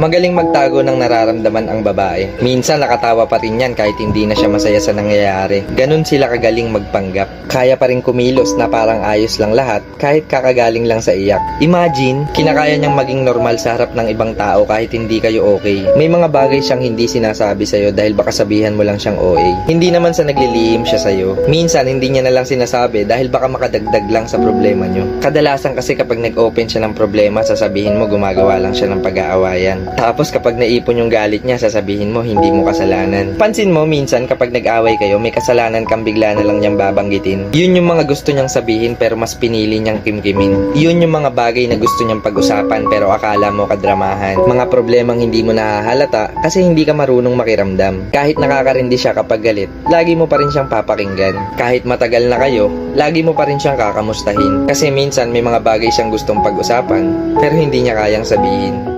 Magaling magtago ng nararamdaman ang babae. Minsan nakatawa pa rin yan kahit hindi na siya masaya sa nangyayari. Ganon sila kagaling magpanggap. Kaya pa rin kumilos na parang ayos lang lahat kahit kakagaling lang sa iyak. Imagine, kinakaya niyang maging normal sa harap ng ibang tao kahit hindi kayo okay. May mga bagay siyang hindi sinasabi sa'yo dahil baka sabihan mo lang siyang OA. Hindi naman sa naglilihim siya sa'yo. Minsan hindi niya na lang sinasabi dahil baka makadagdag lang sa problema niyo. Kadalasan kasi kapag nag-open siya ng problema, sasabihin mo gumagawa lang siya ng pag-aawayan. Tapos kapag naipon yung galit niya, sasabihin mo hindi mo kasalanan. Pansin mo minsan kapag nag-away kayo, may kasalanan kang bigla na lang niyang babanggitin. Yun yung mga gusto niyang sabihin pero mas pinili niyang kimkimin. Yun yung mga bagay na gusto niyang pag-usapan pero akala mo kadramahan. Mga problemang hindi mo nahahalata kasi hindi ka marunong makiramdam. Kahit nakakarindi siya kapag galit, lagi mo pa rin siyang papakinggan. Kahit matagal na kayo, lagi mo pa rin siyang kakamustahin. Kasi minsan may mga bagay siyang gustong pag-usapan pero hindi niya kayang sabihin.